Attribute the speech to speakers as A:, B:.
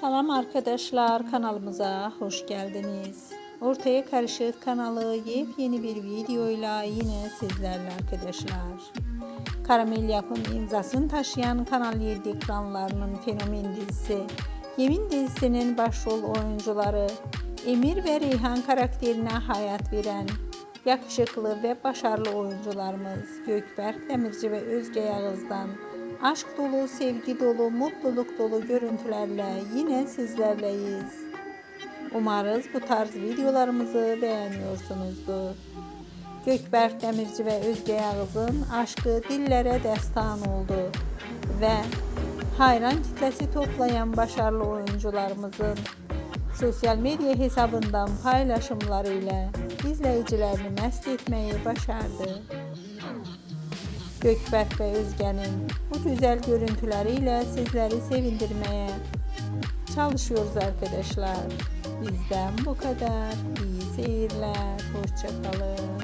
A: Selam arkadaşlar kanalımıza hoş geldiniz. Ortaya Karışık kanalı yepyeni bir videoyla yine sizlerle arkadaşlar. Karamel yapım imzasını taşıyan Kanal 7 ekranlarının fenomen dizisi Yemin dizisinin başrol oyuncuları Emir ve Reyhan karakterine hayat veren yakışıklı ve başarılı oyuncularımız Gökberk Demirci ve Özge Yağız'dan aşk dolu, sevgi dolu, mutluluk dolu görüntülerle yine sizlerleyiz. Umarız bu tarz videolarımızı beğeniyorsunuzdur. Gökberk Demirci ve Özge Yağız'ın aşkı dillere destan oldu ve hayran kitlesi toplayan başarılı oyuncularımızın sosyal medya hesabından paylaşımlarıyla izleyicilerini mest etmeyi başardı. Gökberk ve Özge'nin bu güzel görüntüleriyle sizleri sevindirmeye çalışıyoruz arkadaşlar. Bizden bu kadar. İyi seyirler. Hoşçakalın.